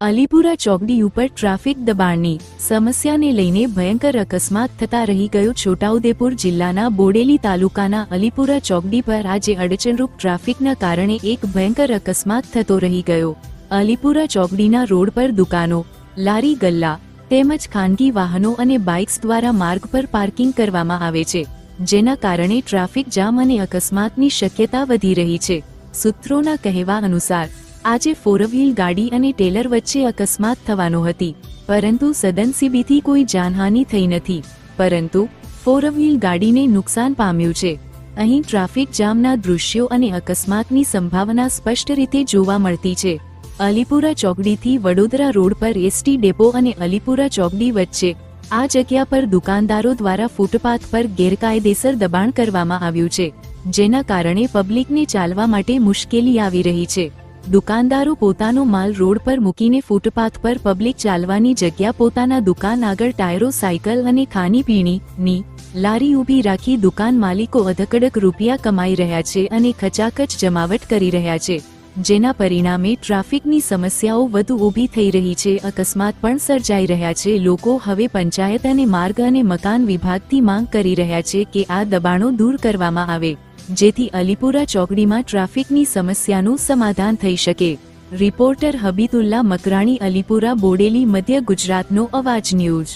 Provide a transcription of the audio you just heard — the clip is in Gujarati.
અલીપુરા ચોકડી ઉપર ટ્રાફિક દબાણની સમસ્યાને લઈને ભયંકર અકસ્માત થતા રહી ગયો છોટાઉદેપુર જિલ્લાના બોડેલી તાલુકાના અલીપુરા ચોકડી પર આજે અડચણરૂપ ટ્રાફિકના કારણે એક ભયંકર અકસ્માત થતો રહી ગયો. અલીપુરા ચોકડીના રોડ પર દુકાનો, લારી ગલ્લા, તેમજ ખાનગી વાહનો અને બાઇક્સ દ્વારા માર્ગ પર પાર્કિંગ કરવામાં આવે છે, જેના કારણે ટ્રાફિક જામ અને અકસ્માતની શક્યતા વધી રહી છે. સૂત્રોના કહેવા અનુસાર આજે ફોર વ્હીલ ગાડી અને ટેલર વચ્ચે અકસ્માત થવાનો હતી, પરંતુ સદનસીબીથી કોઈ જાનહાનિ થઈ નથી, પરંતુ ફોર વ્હીલ ગાડીને નુકસાન પામ્યું છે. અહીં ટ્રાફિક જામના દૃશ્યો અને અકસ્માતની સંભાવના સ્પષ્ટ રીતે જોવા મળતી છે. અલીપુરા ચોકડીથી વડોદરા રોડ પર એસટી ડેપો અને અલીપુરા ચોકડી વચ્ચે આ જગ્યા પર દુકાનદારો દ્વારા ફૂટપાથ પર ગેરકાયદેસર દબાણ કરવામાં આવ્યું છે, જેના કારણે પબ્લિકને ચાલવા માટે મુશ્કેલી આવી રહી છે. દુકાનદારો પોતાનો માલ રોડ પર મૂકીને ફૂટપાથ પર પબ્લિક ચાલવાની જગ્યા પોતાના દુકાન આગળ ટાયરો, સાયકલ અને ખાણીપીણીની લારી ઊભી રાખી દુકાન માલિકો અધકડક રૂપિયા કમાઈ રહ્યા છે અને ખચાખચ જમાવટ કરી રહ્યા છે. જેના પરિણામે ટ્રાફિકની સમસ્યાઓ વધુ ઊભી થઈ રહી છે. અકસ્માત પણ સર્જાઈ રહ્યા છે. લોકો હવે પંચાયત અને માર્ગ અને મકાન વિભાગથી માંગ કરી રહ્યા છે કે આ દબાણો દૂર કરવામાં આવે, જેથી અલીપુરા ચોકડીમાં ટ્રાફિકની સમસ્યાનું સમાધાન થઈ શકે. રિપોર્ટર હબીતુલ્લા મકરાણી, અલીપુરા બોડેલી, મધ્ય ગુજરાતનો અવાજ ન્યૂઝ.